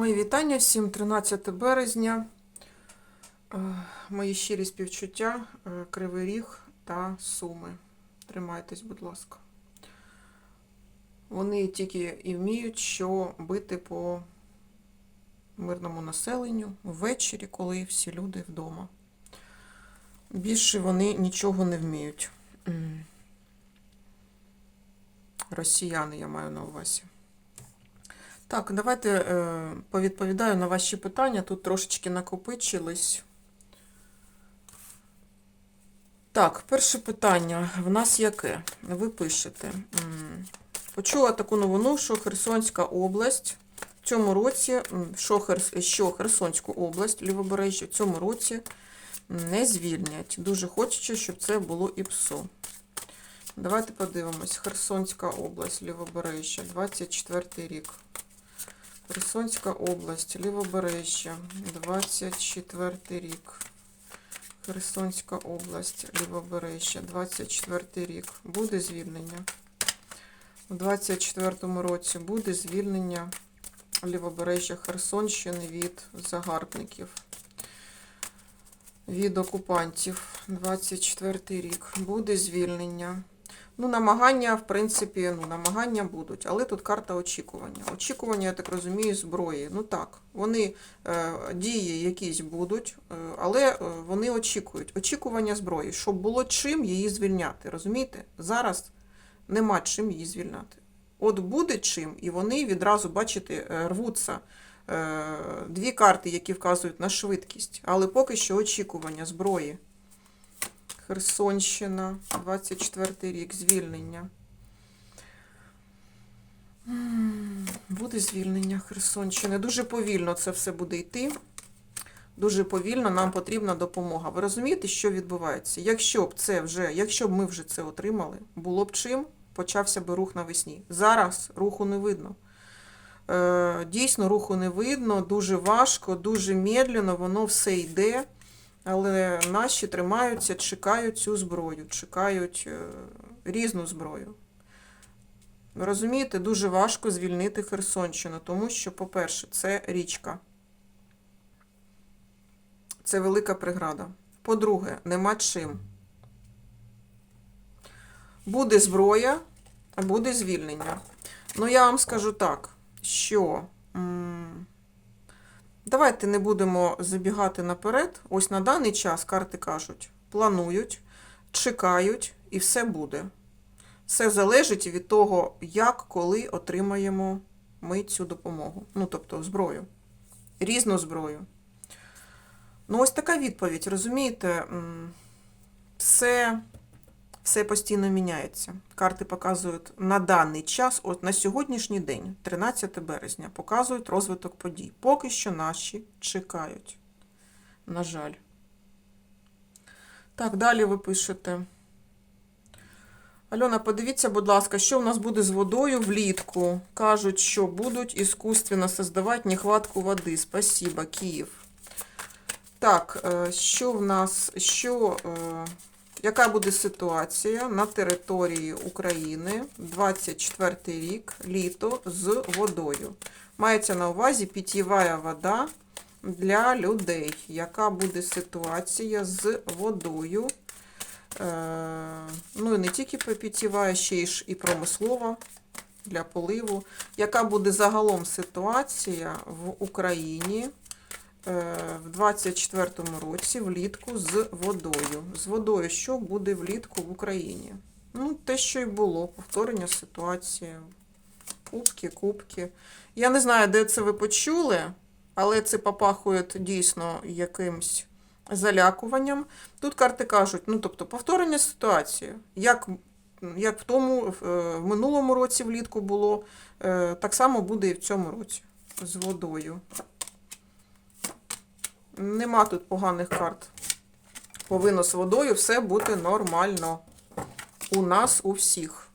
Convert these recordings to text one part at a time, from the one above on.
Мої вітання всім 13 березня. Е, Мої щирі співчуття, е, Кривий Ріг та Суми. Тримайтесь, будь ласка. Вони тільки і вміють, що бити по мирному населенню ввечері, коли всі люди вдома. Більше вони нічого не вміють. Росіяни, я маю на увазі. Так, давайте е, повідповідаю на ваші питання. Тут трошечки накопичились. Так, перше питання в нас яке? Ви пишете. Почула таку новину, що Херсонська область в цьому році, що, Херс, що Херсонську область, Лівобережжя, в цьому році не звільнять. Дуже хочеться, щоб це було і ПСО. Давайте подивимось. Херсонська область, Лівобережжя, 24 рік. Херсонська область, Лівобережжя, 24 рік. Херсонська область, Лівобережжя, 24 рік. Буде звільнення. У 24-му році буде звільнення Лівобережжя Херсонщини від загарбників, від окупантів. 24 рік. Буде звільнення. Ну, намагання, в принципі, ну, намагання будуть, але тут карта очікування. Очікування, я так розумію, зброї. Ну так, вони е, дії якісь будуть, е, але е, вони очікують. Очікування зброї, щоб було чим її звільняти. Розумієте? Зараз нема чим її звільняти. От буде чим, і вони відразу, бачите, е, рвуться. Е, Дві карти, які вказують на швидкість, але поки що очікування зброї. Херсонщина, 24 рік, звільнення. Буде звільнення Херсонщини. Дуже повільно це все буде йти. Дуже повільно нам потрібна допомога. Ви розумієте, що відбувається? Якщо б це вже, якщо б ми вже це отримали, було б чим, почався би рух навесні. Зараз руху не видно. Е, Дійсно, руху не видно, дуже важко, дуже медленно, воно все йде. Але наші тримаються, чекають цю зброю, чекають е, різну зброю. Розумієте, дуже важко звільнити Херсонщину, тому що, по-перше, це річка. Це велика преграда. По-друге, нема чим. Буде зброя, а буде звільнення. Ну, я вам скажу так, що. Давайте не будемо забігати наперед. Ось на даний час карти кажуть, планують, чекають і все буде. Все залежить від того, як, коли отримаємо ми цю допомогу. Ну, тобто зброю. Різну зброю. Ну, ось така відповідь, розумієте, все, все постійно міняється. Карти показують на даний час, от на сьогоднішній день, 13 березня, показують розвиток подій. Поки що наші чекають. На жаль. Так, далі ви пишете. Альона, подивіться, будь ласка, що в нас буде з водою влітку. Кажуть, що будуть іскусственно создавати нехватку води. Спасибо, Київ. Так, е, що в нас, що, е, яка буде ситуація на території України 24 рік, літо з водою? Мається на увазі питєва вода для людей. Яка буде ситуація з водою? Е, Ну і не тільки питєва, ще й і промислова для поливу. Яка буде загалом ситуація в Україні? Е, в 24-му році влітку з водою. З водою, що буде влітку в Україні? Ну, те, що й було, повторення ситуації. Кубки, кубки. Я не знаю, де це ви почули, але це попахує дійсно якимсь залякуванням. Тут карти кажуть, ну, тобто, повторення ситуації. Як, як в тому, в, е, минулому році влітку було, е, так само буде і в цьому році з водою. Нема тут поганих карт. Повинно з водою все бути нормально. У нас, у всіх.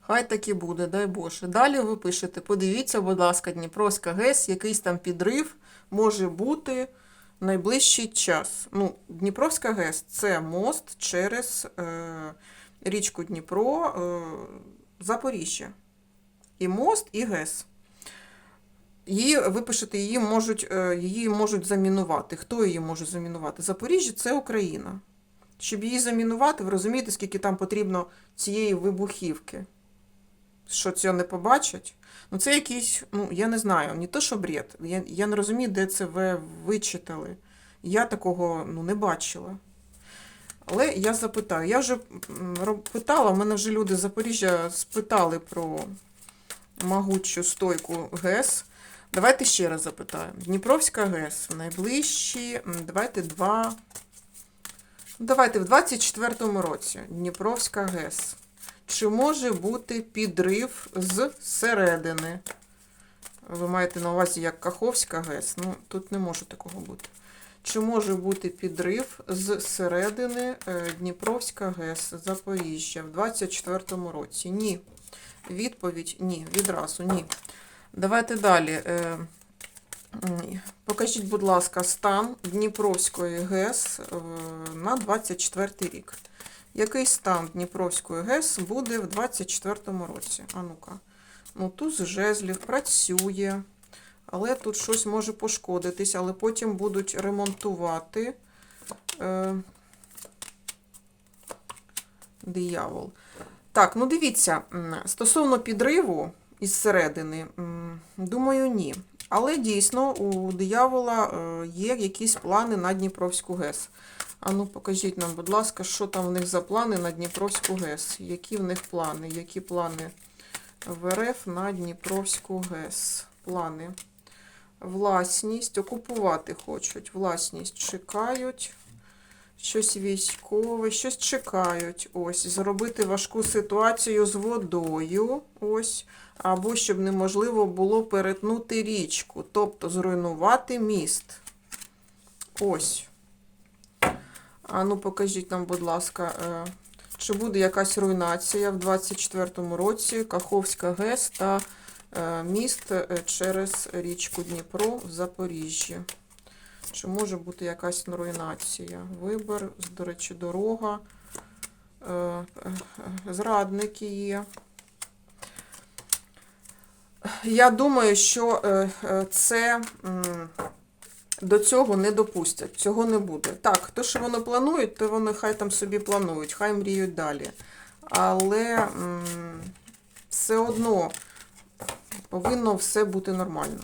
Хай так і буде, дай Боже. Далі ви пишете, подивіться, будь ласка, Дніпровська ГЕС, якийсь там підрив може бути найближчий час. Ну, Дніпровська ГЕС це мост через е, річку Дніпро, е, Запоріжжя. І мост, і ГЕС. Її випишете, її можуть, е, її можуть замінувати. Хто її може замінувати? Запоріжжя це Україна. Щоб її замінувати, ви розумієте, скільки там потрібно цієї вибухівки. Що цього не побачать? Ну, це якийсь, ну, я не знаю, не то, що бред. Я, я не розумію, де це ви вичитали. Я такого ну, не бачила. Але я запитаю. Я вже питала, в мене вже люди з Запоріжжя спитали про могучу стойку ГЕС. Давайте ще раз запитаємо. Дніпровська ГЕС в найближчі, давайте два. ну, Давайте в 24-му році Дніпровська ГЕС. Чи може бути підрив з середини? Ви маєте на увазі як Каховська ГЕС? Ну, тут не може такого бути. Чи може бути підрив з середини е, Дніпровська ГЕС Запоріжжя в 24-му році? Ні. Відповідь ні. Відразу ні. Давайте далі. Е, Покажіть, будь ласка, стан Дніпровської ГЕС е, на 24 рік. Який стан Дніпровської ГЕС буде в 24-му році? А ну-ка. Ну, туз жезлів працює, але тут щось може пошкодитись, але потім будуть ремонтувати. Е, диявол. Так, ну дивіться, стосовно підриву із середини, думаю, ні. Але дійсно у диявола е, є якісь плани на Дніпровську ГЕС. А ну покажіть нам, будь ласка, що там в них за плани на Дніпровську ГЕС? Які в них плани? Які плани в РФ на Дніпровську ГЕС? Плани. Власність, окупувати хочуть. Власність чекають. Щось військове, щось чекають. Ось, зробити важку ситуацію з водою. Ось. Або щоб неможливо було перетнути річку, тобто зруйнувати міст. Ось. А ну покажіть нам, будь ласка, е, чи буде якась руйнація в 24-му році Каховська ГЕС та е, міст е, через річку Дніпро в Запоріжжі. Чи може бути якась руйнація? Вибор, до речі, дорога, е, е, зрадники є. Я думаю, що е, це до цього не допустять, цього не буде. Так, то, що вони планують, то вони хай там собі планують, хай мріють далі. Але все одно повинно все бути нормально.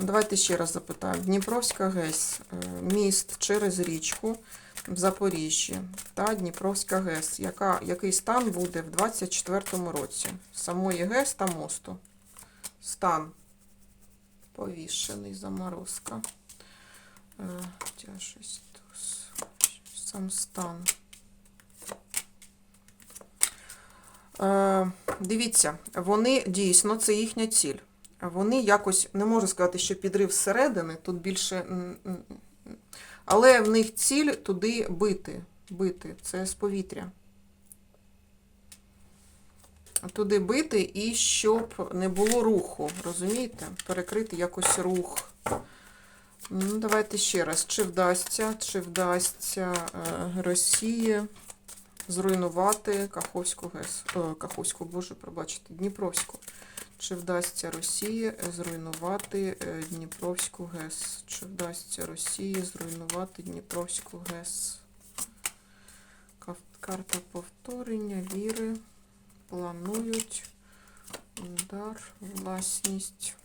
Давайте ще раз запитаємо. Дніпровська ГЕС, е, міст через річку в Запоріжжі та Дніпровська ГЕС. Яка, який стан буде в 24-му році? Самої ГЕС та мосту. Стан повішений, заморозка. Е, сам стан. Е, Дивіться, вони дійсно, це їхня ціль. Вони якось, не можу сказати, що підрив зсередини, тут більше. Але в них ціль туди бити. Бити. Це з повітря. Туди бити і щоб не було руху, розумієте? Перекрити якось рух. Ну, давайте ще раз. Чи вдасться, чи вдасться е, Росії зруйнувати Каховську ГЕС. Е, Каховську, боже, пробачте, Дніпровську. Чи вдасться Росії зруйнувати е, Дніпровську ГЕС? Чи вдасться Росії зруйнувати Дніпровську ГЕС? Карта повторення, віри. Планують. Удар, власність.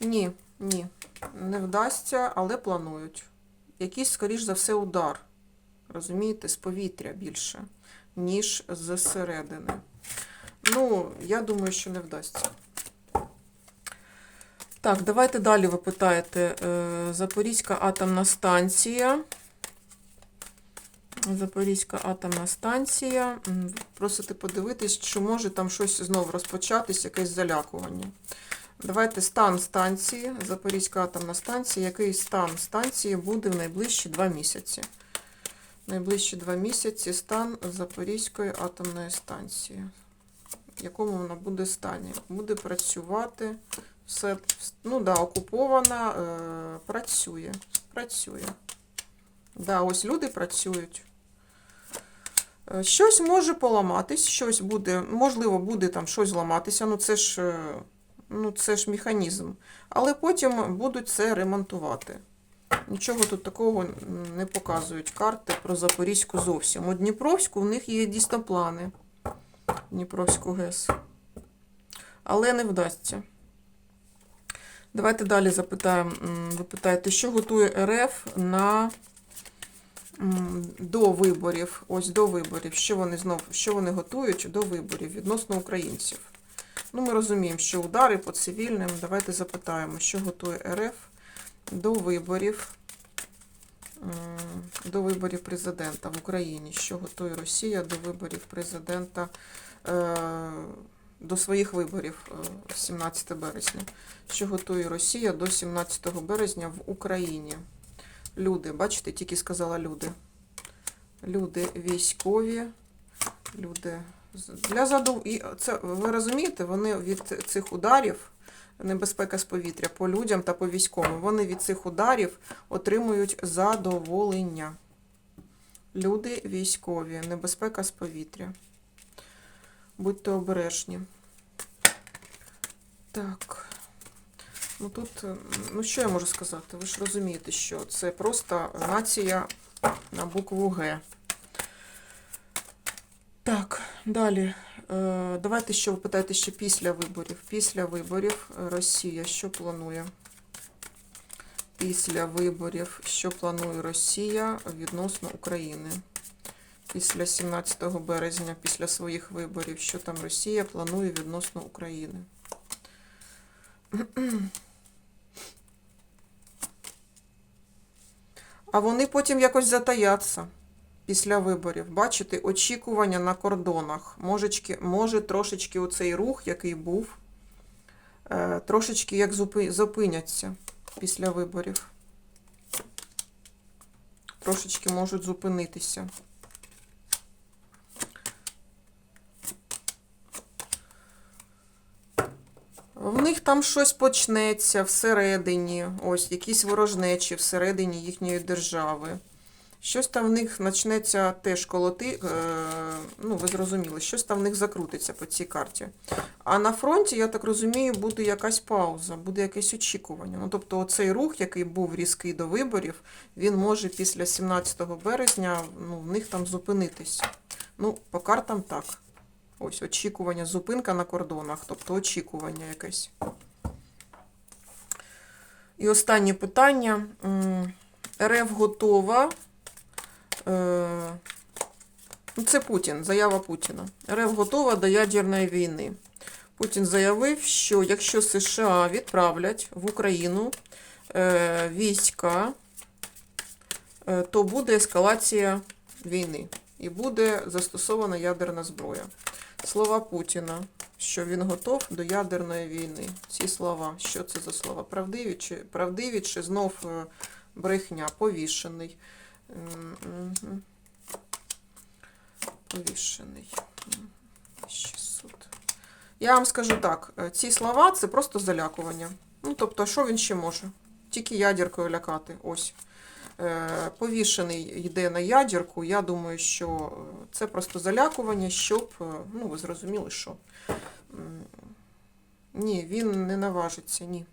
Ні, ні, не вдасться, але планують. Якийсь, скоріш за все, удар. Розумієте, з повітря більше, ніж з середини. Ну, я думаю, що не вдасться. Так, давайте далі ви питаєте. Е, Запорізька атомна станція. Запорізька атомна станція. Просите подивитись, чи може там щось знову розпочатись, якесь залякування. Давайте стан станції, Запорізька атомна станція. Який стан станції буде в найближчі два місяці? Найближчі два місяці стан Запорізької атомної станції. В якому вона буде стані? Буде працювати. Все, ну да, окупована, е, працює. Працює. Да, ось люди працюють. Е, Щось може поламатись, щось буде, можливо, буде там щось зламатися. Ну це ж е, Ну, це ж механізм. Але потім будуть це ремонтувати. Нічого тут такого не показують карти про Запорізьку зовсім. У Дніпровську в них є дійсно плани. Дніпровську ГЕС. Але не вдасться. Давайте далі запитаємо. Ви питаєте, що готує РФ на до виборів? Ось до виборів. Що вони знов, що вони готують до виборів відносно українців? Ну, ми розуміємо, що удари по цивільним. Давайте запитаємо, що готує РФ до виборів. До виборів президента в Україні. Що готує Росія до виборів президента до своїх виборів е, 17 березня. Що готує Росія до 17 березня в Україні? Люди, бачите, тільки сказала люди. Люди військові, люди для задов... І це ви розумієте, вони від цих ударів, небезпека з повітря по людям та по військовим, вони від цих ударів отримують задоволення. Люди військові, небезпека з повітря. Будьте обережні. Так. Ну тут, ну що я можу сказати? Ви ж розумієте, що це просто нація на букву Г. Так, далі. Е, Давайте що ви питаєте ще після виборів. Після виборів Росія що планує? Після виборів, що планує Росія відносно України? Після 17 березня, після своїх виборів, що там Росія планує відносно України? А вони потім якось затаяться після виборів. Бачите, очікування на кордонах. Можечки, може трошечки оцей рух, який був, е, трошечки як зупи- зупиняться після виборів. Трошечки можуть зупинитися. В них там щось почнеться всередині, ось якісь ворожнечі всередині їхньої держави. Щось там в них почнеться теж колоти, е, ну ви зрозуміли, щось там в них закрутиться по цій карті. А на фронті, я так розумію, буде якась пауза, буде якесь очікування. Ну, тобто, оцей рух, який був різкий до виборів, він може після 17 березня ну, в них там зупинитися. Ну, по картам так. Ось очікування, зупинка на кордонах, тобто очікування якесь. І останнє питання. РФ готова. Е, ну, Це Путін, заява Путіна. РФ готова до ядерної війни. Путін заявив, що якщо США відправлять в Україну е, війська, е, то буде ескалація війни і буде застосована ядерна зброя. Слова Путіна, що він готов до ядерної війни. Ці слова, що це за слова? Правдиві чи, правдиві, чи знов е, брехня, повішений. Повішений. 600. Я вам скажу так: е, ці слова це просто залякування. Ну, тобто, що він ще може? Тільки ядеркою лякати. Ось. Е, Повішений йде на ядерку. Я думаю, що е, це просто залякування, щоб, е, ну, ви зрозуміли, що. Ні, він не наважиться, ні.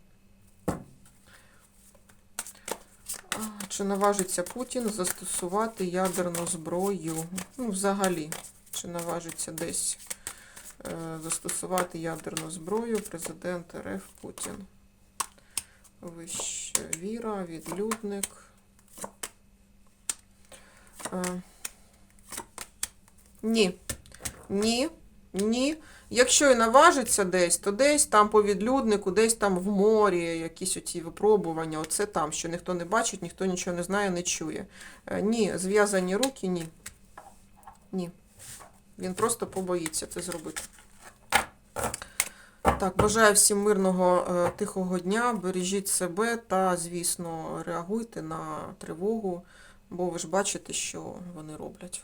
Чи наважиться Путін застосувати ядерну зброю? Ну, взагалі, чи наважиться десь застосувати ядерну зброю президент РФ Путін? Вища віра, відлюдник. Е, ні. Ні. Ні. Якщо і наважиться десь, то десь там по відлюднику, десь там в морі, якісь оці випробування, оце там, що ніхто не бачить, ніхто нічого не знає, не чує. Е, Ні, зв'язані руки, ні. Ні. Він просто побоїться це зробити. Так, бажаю всім мирного, е, тихого дня, бережіть себе та, звісно, реагуйте на тривогу, бо ви ж бачите, що вони роблять.